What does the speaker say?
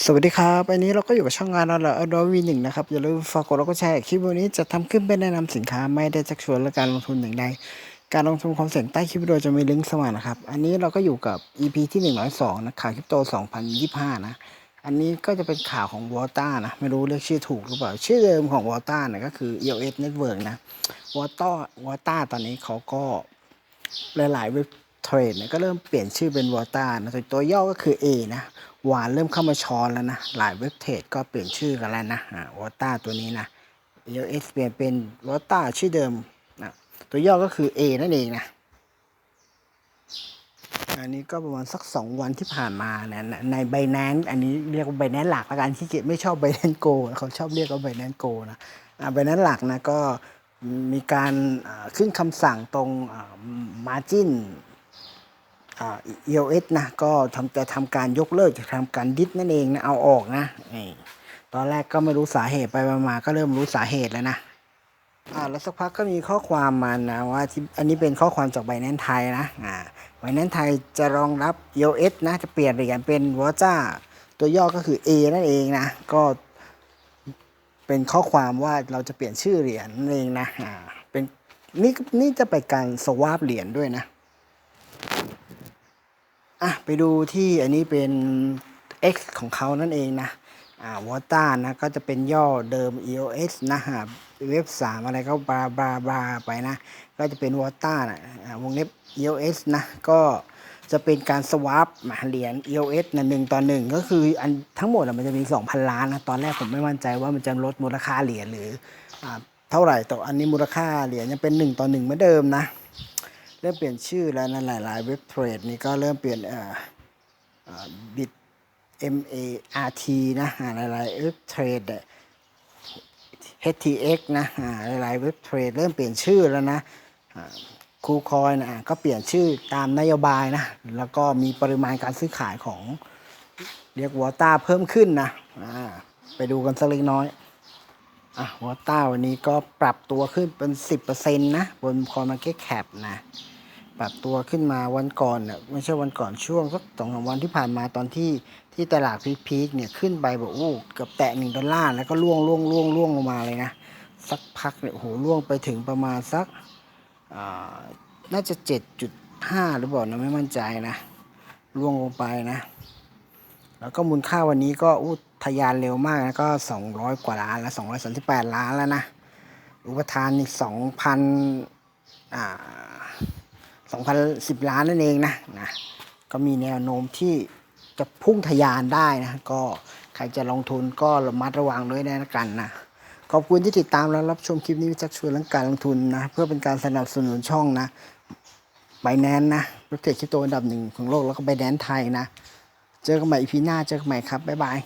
สวัสดีครับ อันนี้เราก็อยู่กับช่องงานเราละอดอวีหนึ่งนะครับ อย่าลืมฝากกดไลค์กดแชร์คลิปวันนี้จะทำขึ้นเป็นแนะนำสินค้าไม่ได้ชักชวนและการลงทุนอย่างใด การลงทุนความเสี่ยงใต้คลิปวิดีโอจะมีลิงก์สมัครนะครับ อันนี้เราก็อยู่กับ EP ที่ 102 นะข่าวคริปโต 2025 นะ อันนี้ก็จะเป็นข่าวของวอลต้านะ ไม่รู้เรียกชื่อถูกหรือเปล่า ชื่อเดิมของวอลต้าเนี่ยก็คือ EOS Network นะวอลต้าวอลต้าตอนนี้เขาก็หลายๆเว็บเทรดเนี่ยก็เริ่มเปลี่ยนชื่อเป็นวอต้านะตัวย่อก็คือ A นะ หวานเริ่มเข้ามาช้อนแล้วนะ หลายเว็บเทรดก็เปลี่ยนชื่อกันแล้วนะวอต้าตัวนี้นะ EOS เปลี่ยนเป็นวอต้าชื่อเดิมนะตัวย่อก็คือ A นั่นเองนะ อันนี้ก็ประมาณสักสองวันที่ผ่านมาเนี่ยในไบแนนอันนี้เรียกว่าไบแนนหลักละกันที่เกียจไม่ชอบไบแนนโกเขาชอบเรียกว่าไบแนนโกนะไบแนนหลักนะก็มีการขึ้นคำสั่งตรงมาจิน EOS นะก็ทำจะทำการยกเลิกจะทำการดิสนั่นเองนะเอาออกนะนี่ตอนแรกก็ไม่รู้สาเหตุไปมาก็เริ่มรู้สาเหตุแล้วนะอ่าแล้วสักพักก็มีข้อความมานะว่าที่อันนี้เป็นข้อความจากไบแนนไทยนะอ่าไบแนนไทยจะรองรับ EOS นะจะเปลี่ยนเหรียญเป็นวอจ้าตัวย่อก็คือ A นั่นเองนะก็เป็นข้อความว่าเราจะเปลี่ยนชื่อเหรียญนั่นเองนะอ่าเป็นนี่นี่จะไปการสวาปเหรียญด้วยนะ อะไปดูที่อันนี้เป็น X ของเขานั่นเองนะอ่าวอต้านะก็จะเป็นย่อเดิม EOS นะฮะเว็บสามอะไรก็บาบาบาไปนะ ก็จะเป็นวอต้านะวงเล็บ EOS นะก็จะเป็นการสวาปมาเหรียญ EOS นะหนึ่งต่อหนึ่งก็คืออันทั้งหมดมันจะมี 2,000 ล้านนะ ตอนแรกผมไม่มั่นใจว่ามันจะลดมูลค่าเหรียญหรืออเท่าไหร่แต่อันนี้มูลค่าเหรียญยังเป็น 1 ต่อ1เหมือนเดิมนะ เริ่มเปลี่ยนชื่อแล้วนะหลายๆเว็บเทรดนี่ก็เริ่มเปลี่ยนเอ่อบิต M A R T นะอ่าหลายๆเว็บเทรด HTX นะอ่าหลายๆเว็บเทรดเริ่มเปลี่ยนชื่อแล้วนะคูคอยนะก็เปลี่ยนชื่อตามนโยบายนะ แล้วก็มีปริมาณการซื้อขายของเรียกวอต้าเพิ่มขึ้นนะไปดูกันสักเล็กน้อยอะวอต้าวันนี้ก็ปรับตัวขึ้นเป็น 10%นะ บนคอมาเก็ตแคปนะ ปรับตัวขึ้นมาวันก่อนเนี่ยไม่ใช่วันก่อนช่วงสักสองสามวันที่ผ่านมาตอนที่ที่ตลาดพีคๆเนี่ยขึ้นไปบอกโอ้เกือบแตะหนึ่งดอลลาร์แล้วก็ล่วงล่วงล่วงล่วงลงมาเลยนะ สักพักเนี่ยโหล่วงไปถึงประมาณสักน่าจะเจ็ดจุดห้าหรือเปล่านะไม่มั่นใจนะล่วงลงไปนะ แล้วก็มูลค่าวันนี้ก็อู้ทะยานเร็วมากนะก็ 200 กว่าล้านแล้ว238 ล้านแล้วนะ อุปทานอีก2,000อ่า 2,010 ล้านนั่นเองนะนะก็มีแนวโน้มที่จะพุ่งทะยานได้นะก็ใครจะลงทุนก็ระมัดระวังด้วยนะกันนะขอบคุณที่ติดตามและรับชมคลิปนี้จักชวนเรื่องการลงทุนนะเพื่อเป็นการสนับสนุนช่องนะไบแนนนะประเทศคริปโตอันดับหนึ่งของโลกแล้วก็ไบแนนไทยนะ เจอกันใหม่อีพีหน้าเจอกันใหม่ครับบ๊ายบาย